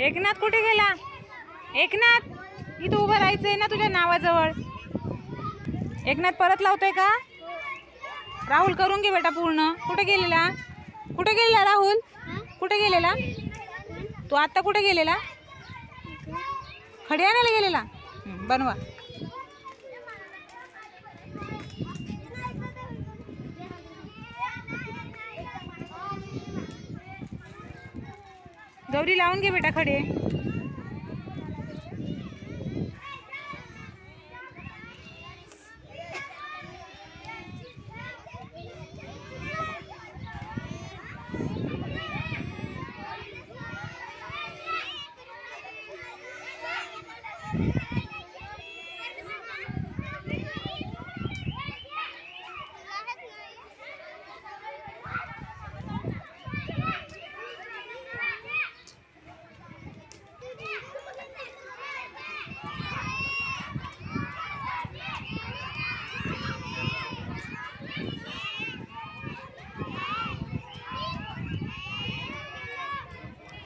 एकनाथ कुठे गेला? एकनाथ इथं उभं राहायचंय ना तुझ्या नावाजवळ. एकनाथ परत लावतोय का? राहुल करून घे बेटा पूर्ण. कुठे गेलेला? कुठे गेलेला राहुल? कुठे गेलेला? तू आत्ता कुठे गेलेला? खडी आणायला गेलेला बनवा. गौरी लावून घे बेटा खडे.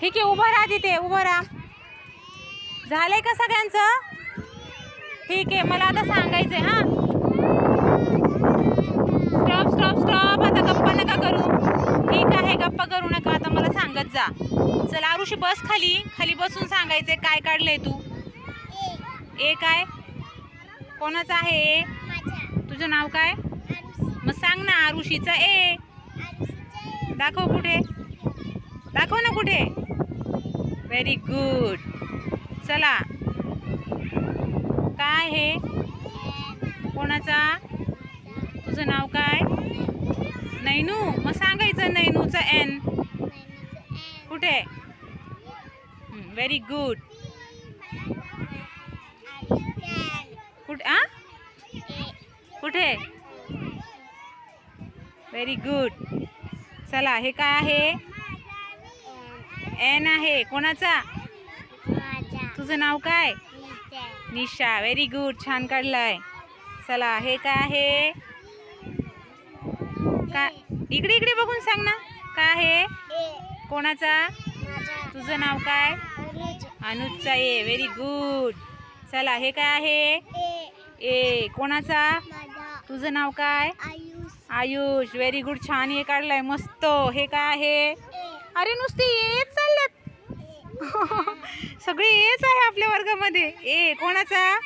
ठीक आहे उभं राहा तिथे उभं राहा. झालंय का सगळ्यांचं? ठीक आहे मला आता सांगायचंय हा. स्टॉप स्टॉप स्टॉप आता गप्पा नका करू. ठीक आहे गप्पा करू नका. आता मला सांगत जा. चल आरुषी बस खाली. खाली बसून सांगायचंय काय काढलंय तू? ए काय? कोणाचं आहे तुझं नाव काय? मग सांग ना आरुषीचं. ए. दाखव कुठे? दाखव ना कुठे? व्हेरी गुड चला. काय हे? कोणाचा? तुझं नाव काय? नैनू. मग सांगायचं नैनूचं एन कुठे? व्हेरी गुड कुठे आ? कुठे? व्हेरी गुड चला हे काय आहे? एन आहे कोणाचा? तुझं नाव काय? निशा. व्हेरी गुड छान काढलाय. चला हे काय आहे? का इकडे इकडे बघून सांग ना. काय आहे? कोणाचा? तुझं नाव काय? अनुजचा ए व्हेरी गुड चला हे काय आहे? ए. कोणाचा? तुझं नाव काय? आयुष. व्हेरी गुड छान हे काढलाय मस्त. हे काय आहे? अरे नुसती येच चालल्यात. सगळी येच आहे आपल्या वर्गामध्ये. ए कोणाचा?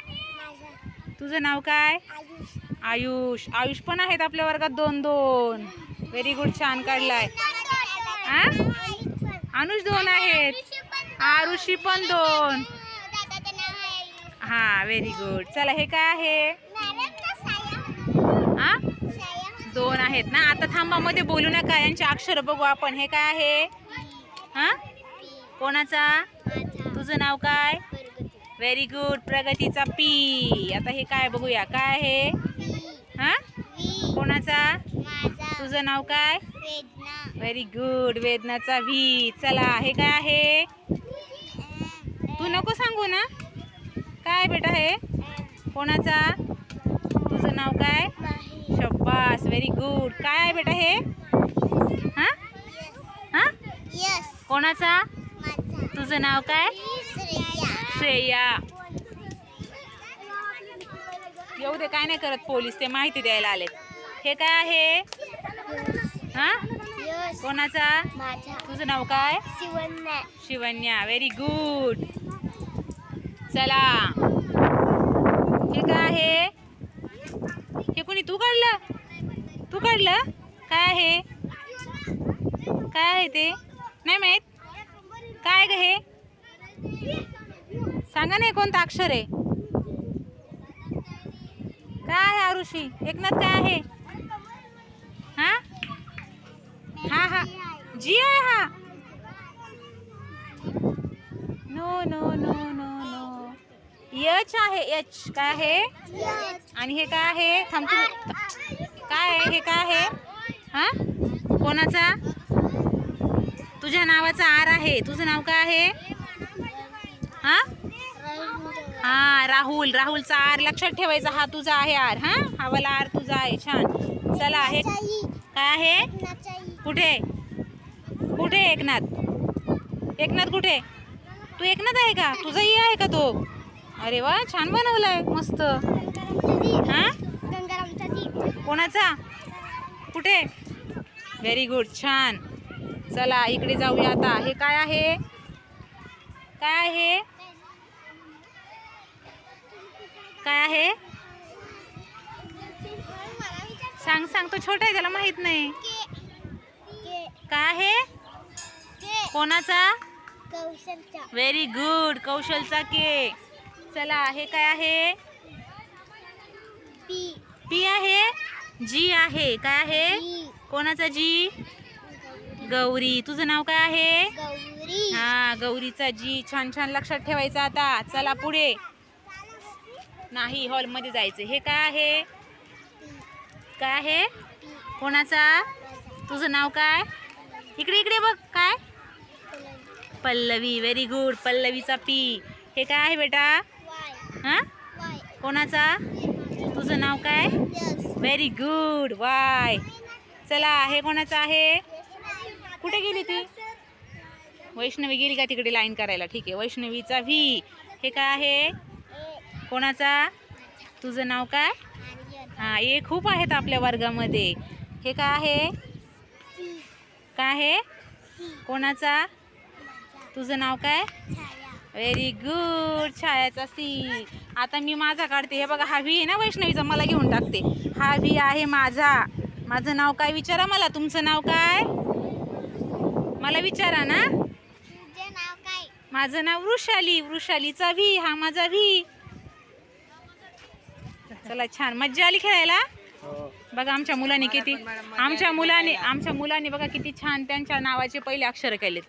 तुझं नाव काय? आयुष. आयुष पण आहेत आपल्या वर्गात दोन दोन. व्हेरी गुड छान काढलाय. आ? अनुष दोन आहेत. आरुषी पण दोन. हा व्हेरी गुड चला हे काय आहे आ दोन आहेत ना? आता थांबा मध्ये बोलू नका. यांचे अक्षर बघू आपण. हे काय आहे? हा? कोणाचा? तुझं नाव काय? व्हेरी गुड प्रगतीचा पी आता हे काय बघूया. काय आहे? हा? कोणाचा? तुझं नाव काय? व्हेरी गुड वेदनाचा व्ही चला हे काय आहे? तू नको सांगू ना. काय बेटा हे? कोणाचा? तुझं नाव काय? शब्बास व्हेरी गुड काय आहे बेटा हे? हा? हा? कोणाचा? तुझं नाव काय? श्रेया. येऊ दे काय नाही करत पोलीस ते माहिती द्यायला आलेत. हे काय आहे? हा? कोणाचा? तुझं नाव काय? शिवन्या. व्हेरी गुड चला. हे काय आहे? हे कोणी? तू काढलं? तू काढलं? काय आहे? काय आहे ते? नाही माहीत. काय ग हे? सांगा नाही कोणतं अक्षर आहे. काय आहे आरुषी? एकनाथ काय आहे? हा? हा हा. जी आहे हा. नो नो नो यच आहे यच काय आहे? आणि हे काय आहे? थांबतो काय आहे? हे काय आहे? हा? कोणाचा? तुझ्या नावाचा आर आहे. तुझं नाव काय आहे? हा? हा राहुल. राहुलचा आर. लक्षात ठेवायचा. हा तुझा आहे आर. हा? हा वाला आर तुझा आहे. छान. चला आहे काय आहे? कुठे? कुठे एकनाथ? एकनाथ कुठे? तू एकनाथ आहे का? तुझाही आहे का तो? अरे वा छान बनवलाय मस्त. हा? कोणाचा? कुठे? व्हेरी गुड छान. चला इकडे जाऊया आता. हे काय आहे? काय आहे? काय आहे? सांग सांग तो छोटा आहे त्याला माहीत नाही. काय आहे? कोणाचा? कौशलचा. व्हेरी गुड कौशलचा केक चला हे काय आहे? पी. पी आहे? जी आहे. काय आहे? कोणाचा जी? गौरी. तुझं नाव काय आहे? हा गौरीचा जी. छान छान लक्षात ठेवायचं आता. चला पुढे. नाही हॉलमध्ये जायचं. हे काय आहे? काय आहे? कोणाचा? तुझं नाव काय? इकडे इकडे बघ. काय? पल्लवी. व्हेरी गुड पल्लवीचा पी. हे काय आहे बेटा? हां? कोणाचा? तुझं नाव काय? व्हेरी गुड वाय चला हे कोणाचं आहे? कुठे गेली ती? वैष्णवी गेली का तिकडे लाईन करायला? ठीक आहे वैष्णवीचा व्ही हे काय आहे? कोणाचा? तुझं नाव काय? हां ये खूप आहेत आपल्या वर्गामध्ये. हे काय आहे? काय आहे? कोणाचा? तुझं नाव काय? व्हेरी गुड छायाचा सी आता मी माझा काढते. हे बघा हा व्ही आहे ना वैष्णवीचा? मला घेऊन टाकते. हा व्ही आहे माझा. माझं नाव काय विचारा मला? तुमचं नाव काय? मला विचारा ना. तुझे नाव काय? माझं नाव वृषाली. वृषालीचा व्ही. हा माझा व्ही. चला छान. मज्जा आली खेळायला? बघा आमच्या मुलांनी किती आमच्या मुलाने आमच्या मुलांनी बघा किती छान त्यांच्या नावाचे पहिले अक्षर काढलेत.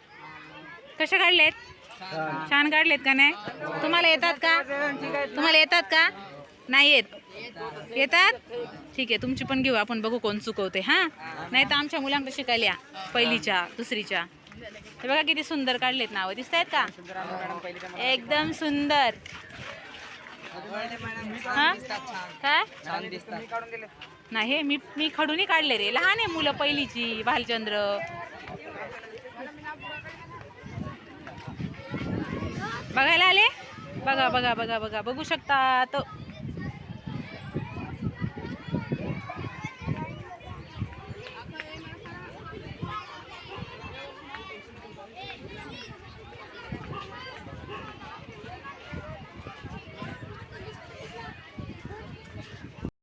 कसे काढलेत? छान काढलेत का नाही? तुम्हाला येतात का? तुम्हाला येतात का? नाही येत. येतात? ठीक आहे तुमची पण घेऊ आपण बघू कोण चुकवते हां? नाही तर आमच्या मुलांकडे शिकायला या पहिलीच्या दुसरीच्या. हे बघा किती सुंदर काढलेत नावं. दिसत आहेत का? एकदम सुंदर. हां? काय? नाही मी मी खडूनही काढले रे. लहान आहे मुलं पहिलीची भालचंद्र. बघायला आले? बघा बघा बघा बघा. बघू शकता तो.